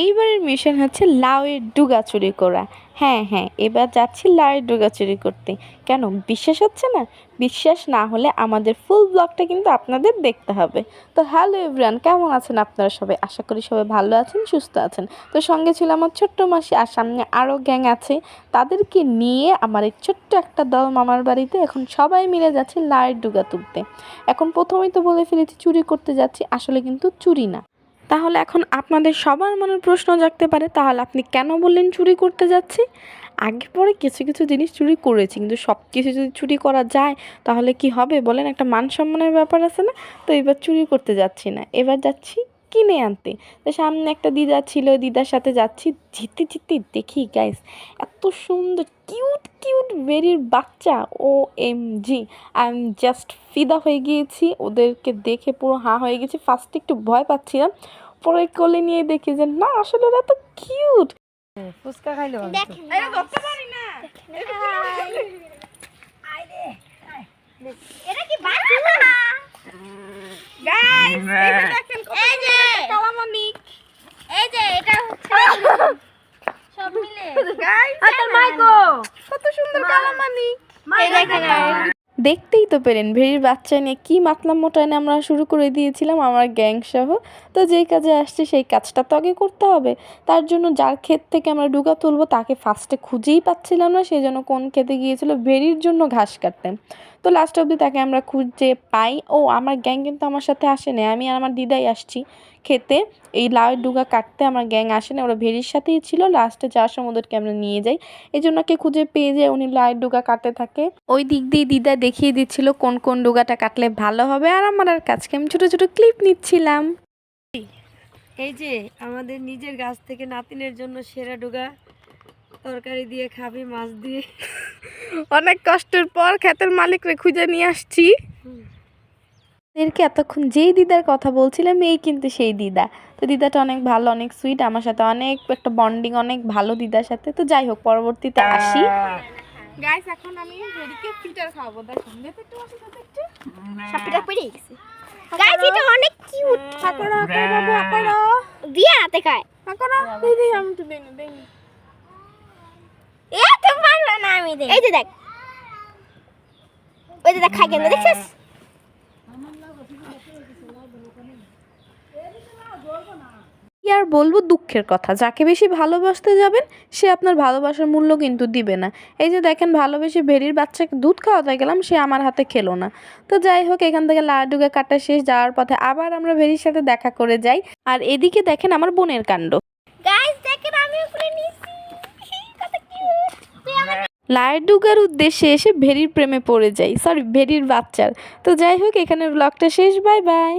এইবারের মিশন হচ্ছে লাউয়ের ডুগা চুরি করা। হ্যাঁ হ্যাঁ এবার যাচ্ছি লাউয়ের ডুগা চুরি করতে। কেন, বিশ্বাস হচ্ছে না? বিশ্বাস না হলে আমাদের ফুল ব্লগটা কিন্তু আপনাদের দেখতে হবে। তো হ্যালো এভরিওয়ান কেমন আছেন আপনারা সবাই? আশা করি সবাই ভালো আছেন, সুস্থ আছেন। তো সঙ্গে ছিল আমার ছোট্ট মাসি আর সামনে আরও গ্যাং আছে। তাদেরকে নিয়ে আমার এই ছোট্ট একটা দল মামার বাড়িতে এখন সবাই মিলে যাচ্ছে লাউয়ের ডুগা তুলতে। এখন প্রথমেই তো বলে ফেলেছি, চুরি করতে যাচ্ছি। আসলে কিন্তু চুরি না। তাহলে এখন আপনাদের সবার মনের প্রশ্ন জাগতে পারে, তাহলে আপনি কেন বললেন চুরি করতে যাচ্ছি? আগে পরে কিছু কিছু জিনিস চুরি করেছি, কিন্তু সব কিছু যদি চুরি করা যায়, তাহলে কি হবে? বলেন, একটা মান সম্মানের ব্যাপার আছে না? তো এবার চুরি করতে যাচ্ছি না। এবার যাচ্ছি কিনে আনতে। তো সামনে একটা দিদা ছিল, দিদার সাথে যাচ্ছি, যেতে যেতে দেখি গাইস এত সুন্দর কিউট কিউট বেরির বাচ্চা O M G I just ফিদা হয়ে গিয়েছি, ওদেরকে দেখে পুরো হাঁ হয়ে গেছি। ফার্স্টে একটু ভয় পাচ্ছিলাম পরে কোলে নিয়ে দেখি যে না আসলে ওরা তো কিউট। ফুচকা খাইলে ভালো ধরতে পারি না। এটা কি বাচ্চা গাইস দেখেন এই যে। কালামানিক এই যে এটা হচ্ছে সব মিলে। গাইস তোর মাইকো। কত সুন্দর কালামানিক এই দেখেন দেখতেই তো পেলেন ভেড়ির বাচ্চা নিয়ে কী মাতলাম মোটায়নে আমরা শুরু করে দিয়েছিলাম আমার গ্যাং সহ। তো যেই কাজে আসছে সেই কাজটা তো আগে করতে হবে। তার জন্য যার ক্ষেত থেকে আমরা ডুগা তুলবো তাকে ফার্স্টে খুঁজেই পাচ্ছিলাম না সেই জন্য কোন খেতে গিয়েছিল ভেড়ির জন্য ঘাস কাটতে। তো লাস্ট অবধি তাকে আমরা খুঁজে পাই। ও, আমার গ্যাং কিন্তু আমার সাথে আসেনি। আমি আর আমার দিদাই আসছি খেতে। এই লাউয়ের ডুগা কাটতে আমার গ্যাং আসে না ওরা ভেরির সাথেই ছিল। লাস্টে যাওয়ার সময় ওদেরকে আমরা নিয়ে যাই। এই জন্য ওকে খুঁজে পেয়ে যায় উনি লাউয়ের ডুগা কাটতে থাকে। ওই দিক দিয়ে দিদা দেখিয়ে দিচ্ছিল কোন কোন ডুগাটা কাটলে ভালো হবে। আর আমার আর কাজকে আমি ছোটো ছোটো ক্লিপ নিচ্ছিলাম। এই যে, আমাদের নিজের গাছ থেকে নাতিনের জন্য সেরা ডুগা। তরকারি দিয়ে খাবি মাছ দিয়ে। অনেক কষ্টের পর ক্ষেতের মালিকরে খুঁজে নিয়ে আসছি। এদেরকে এতক্ষণ যেই দিদার কথা বলছিলাম এই কিন্তু সেই দিদা। তো দিদাটা অনেক ভালো অনেক সুইট আমার সাথে অনেক একটা বন্ডিং অনেক ভালো দিদার সাথে। তো যাই হোক পরবর্তীতে আসি। গাইস এখন আমি ভেরিকে ফিল্টার খাওয়াবো দেখুন। দেখতে একটু বসে দেখতে একটু। সাপিটা পড়ে গেছে। গাইস এটা অনেক কিউট দিয়ে হাতে খায়। আমি তো এ তো পারবে না আমি দেখ। এই যে দেখ। ওই যে দেখ খাই কেন দেখছিস? আর বলব দুঃখের কথা যাকে বেশি ভালোবাসতে যাবেন সে আপনার ভালোবাসার মূল্য কিন্তু দিবে না। এই যে দেখেন ভালোবেসে ভেরির বাচ্চাকে দুধ খাওয়াতে গেলাম সে আমার হাতে খেলো না। তো যাই হোক এখান থেকে লাডুকে কাটা শেষ যাওয়ার পথে আবার আমরা ভেরির সাথে দেখা করে যাই। আর এদিকে দেখেন আমার বোনের কাণ্ড। গাইস দেখেন আমি উপরে কিউট আমার উদ্দেশ্যে এসে ভেরির প্রেমে পড়ে যাই। সরি ভেরির বাচ্চার। তো যাই হোক এখানে ব্লগটা শেষ। Bye bye